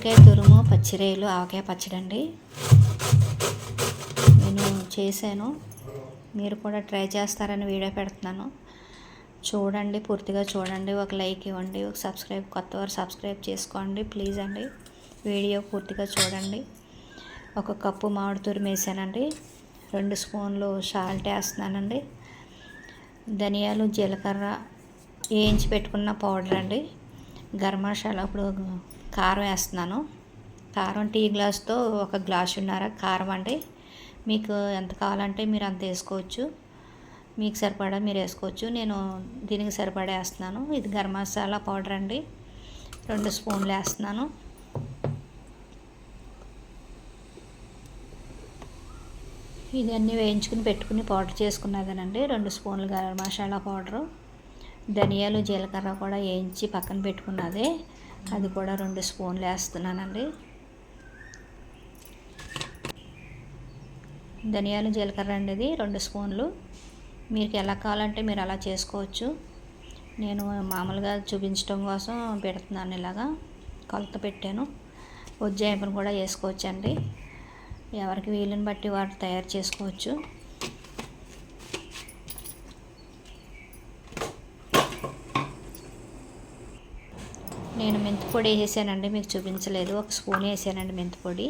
మామిడికాయ తురుము పచ్చిరేలు ఆవకాయ పచ్చడి అండి నేను చేశాను. మీరు కూడా ట్రై చేస్తారని వీడియో పెడుతున్నాను. చూడండి పూర్తిగా చూడండి. ఒక లైక్ ఇవ్వండి ఒక సబ్స్క్రైబ్ కొత్త వారు సబ్స్క్రైబ్ చేసుకోండి ప్లీజ్ అండి. వీడియో పూర్తిగా చూడండి. ఒక కప్పు మామిడి తురుము వేసానండి. రెండు స్పూన్లు సాల్ట్ వేస్తున్నానండి. ధనియాలు జీలకర్ర వేయించి పెట్టుకున్న పౌడర్ అండి. గరం మసాలా ఇప్పుడు కారం వేస్తున్నాను. కారం టీ గ్లాస్తో ఒక గ్లాస్ ఉన్నారా కారం అండి. మీకు ఎంత కావాలంటే మీరు అంత వేసుకోవచ్చు. మీకు సరిపడా మీరు వేసుకోవచ్చు. నేను దీనికి సరిపడా వేస్తున్నాను. ఇది గరం మసాలా పౌడర్ అండి. రెండు స్పూన్లు వేస్తున్నాను. ఇది అన్నీ వేయించుకుని పెట్టుకుని పౌడర్ చేసుకున్నదేనండి. రెండు స్పూన్లు గరం మసాలా పౌడరు. ధనియాలు జీలకర్ర కూడా వేయించి పక్కన పెట్టుకున్నదే. అది కూడా రెండు స్పూన్లు వేస్తున్నానండి. ధనియాలు జీలకర్ర అనేది రెండు స్పూన్లు. మీకు ఎలా కావాలంటే మీరు అలా చేసుకోవచ్చు. నేను మామూలుగా చూపించడం కోసం పెడుతున్నాను ఇలాగా. కొలత పెట్టాను. ఉజ్జాయింపును కూడా వేసుకోవచ్చండి. ఎవరికి వీలుని బట్టి వాటి తయారు చేసుకోవచ్చు. నేను మెంతిపొడి వేసేసానండి మీకు చూపించలేదు. ఒక స్పూన్ వేసానండి మెంతిపొడి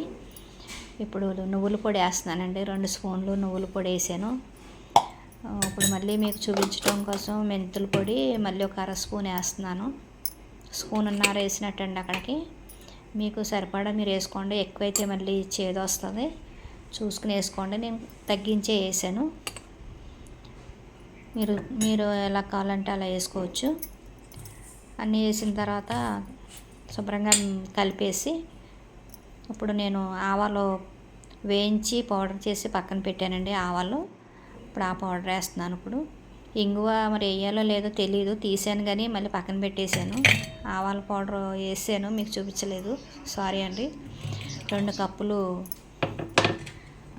ఇప్పుడు నువ్వుల పొడి వేస్తున్నానండి రెండు స్పూన్లు నువ్వుల పొడి వేసాను. ఇప్పుడు మళ్ళీ మీకు చూపించడం కోసం మెంతుల పొడి మళ్ళీ ఒక అర స్పూన్ వేస్తున్నాను. స్పూన్ ఉన్నారు వేసినట్టండి అక్కడికి. మీకు సరిపడా మీరు వేసుకోండి ఎక్కువైతే మళ్ళీ చేదు వస్తుంది. చూసుకుని వేసుకోండి నేను తగ్గించే వేసాను. మీరు మీరు ఎలా కావాలంటే అలా వేసుకోవచ్చు. అన్నీ వేసిన తర్వాత శుభ్రంగా కలిపేసి ఇప్పుడు నేను ఆవాలు వేయించి పౌడర్ చేసి పక్కన పెట్టానండి ఆవాలు. ఇప్పుడు ఆ పౌడర్ వేస్తున్నాను ఇప్పుడు. ఇంగువ మరి వేయాలో లేదో తెలియదు తీసాను కానీ మళ్ళీ పక్కన పెట్టేశాను. ఆవాల పౌడర్ వేసాను మీకు చూపించలేదు. సారీ అండి. రెండు కప్పులు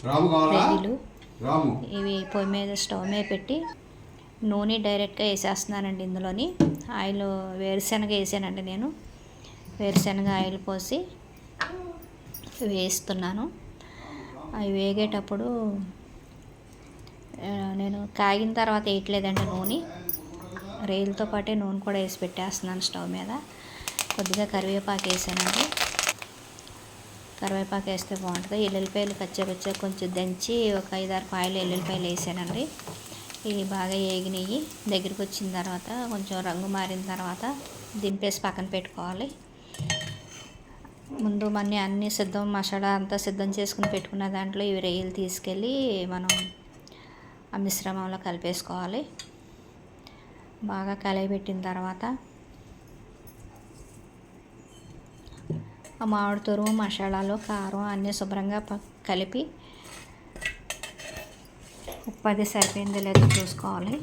రొయ్యలు ఇవి పొయ్యి మీద స్టవ్ మీద పెట్టి నూనె డైరెక్ట్గా వేసేస్తున్నానండి ఇందులోని. ఆయిల్ వేరుశనగ వేసానండి నేను. వేరుశనగ ఆయిల్ పోసి వేస్తున్నాను. అవి వేగేటప్పుడు నేను కాగిన తర్వాత వేయట్లేదండి నూనె. రేలుతో పాటే నూనె కూడా వేసి పెట్టేస్తున్నాను స్టవ్ మీద. కొద్దిగా కరివేపాకు వేసానండి. కరివేపాకు వేస్తే బాగుంటుంది. ఎల్లుల్లిపాయలు కచ్చపచ్చ కొంచెం దంచి ఒక ఐదారు పాయలు ఎల్లుల్లిపాయలు వేసానండి. ఇవి బాగా ఏగినాయి. దగ్గరికి వచ్చిన తర్వాత కొంచెం రంగు మారిన తర్వాత దింపేసి పక్కన పెట్టుకోవాలి. ముందు మన అన్ని సిద్ధం మసాలా అంతా సిద్ధం చేసుకుని పెట్టుకున్న దాంట్లో ఇవి రొయ్యలు తీసుకెళ్ళి మనం ఆ మిశ్రమంలో కలిపేసుకోవాలి. బాగా కలిపెట్టిన తర్వాత ఆ మామిడి తురుము మసాలాలు కారం అన్నీ శుభ్రంగా కలిపి ఉప్పు అది సరిపోయిందో లేదో చూసుకోవాలి.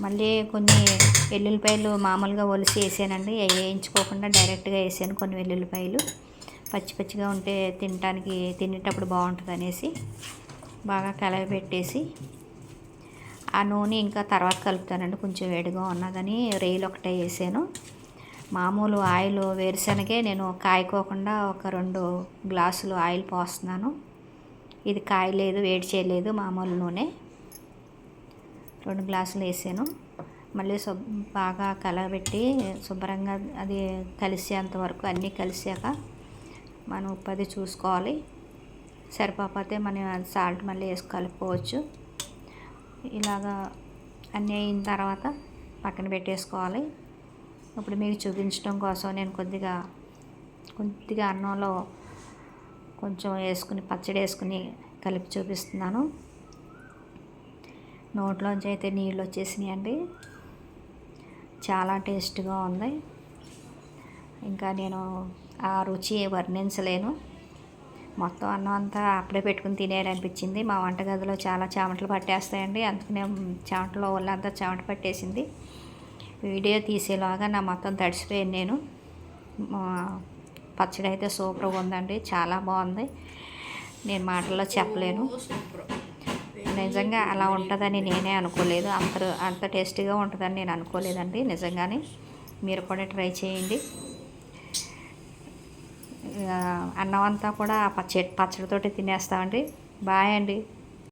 మళ్ళీ కొన్ని వెల్లుల్లిపాయలు మామూలుగా ఒలిసి వేసానండి. వేయించుకోకుండా డైరెక్ట్గా వేసాను కొన్ని వెల్లుల్లిపాయలు. పచ్చి పచ్చిగా ఉంటే తినడానికి తినేటప్పుడు బాగుంటుంది అనేసి బాగా కలయపెట్టేసి ఆ నూనె ఇంకా తర్వాత కలుపుతానండి. కొంచెం వేడిగా ఉన్నదని రేలు ఒకటే వేసాను. మామూలు ఆయిల్ వేరుశనగే నేను కాయకోకుండా ఒక రెండు గ్లాసులు ఆయిల్ పోస్తున్నాను. ఇది కాయలేదు వేడి చేయలేదు మామూలు నూనె. రెండు గ్లాసులు వేసాను. మళ్ళీ శుభ్ బాగా కలబెట్టి శుభ్రంగా అది కలిసేంత వరకు అన్నీ కలిసాక మనం ఉప్పు అది చూసుకోవాలి. సరిపోతే మనం సాల్ట్ మళ్ళీ వేసి కలుపుకోవచ్చు. ఇలాగా అన్నీ అయిన తర్వాత పక్కన పెట్టేసుకోవాలి. ఇప్పుడు మీకు చూపించడం కోసం నేను కొద్దిగా కొద్దిగా అన్నంలో కొంచెం వేసుకుని పచ్చడి వేసుకుని కలిపి చూపిస్తున్నాను. నోట్లోంచి అయితే నీళ్ళు వచ్చేసినాయండి చాలా టేస్ట్గా ఉంది. ఇంకా నేను ఆ రుచి వర్ణించలేను. మొత్తం అన్నం అంతా అప్పుడే పెట్టుకుని తినేయాలనిపించింది. మా వంటగదిలో చాలా చెమటలు పట్టేస్తాయండి. అందుకనే చెమటలో ఒళ్ళంతా చెమట పట్టేసింది. వీడియో తీసేలాగా నా మొత్తం తడిసిపోయాను నేను. పచ్చడి అయితే సూపర్గా ఉందండి చాలా బాగుంది. నేను మాటల్లో చెప్పలేను. నిజంగా అలా ఉంటుందని నేనే అనుకోలేదు. అంత అంత టేస్టీగా ఉంటుందని నేను అనుకోలేదండి నిజంగానే. మీరు కూడా ట్రై చేయండి. అన్నం అంతా కూడా పచ్చడి పచ్చడితోటి తినేస్తామండి. బాయ్ అండి.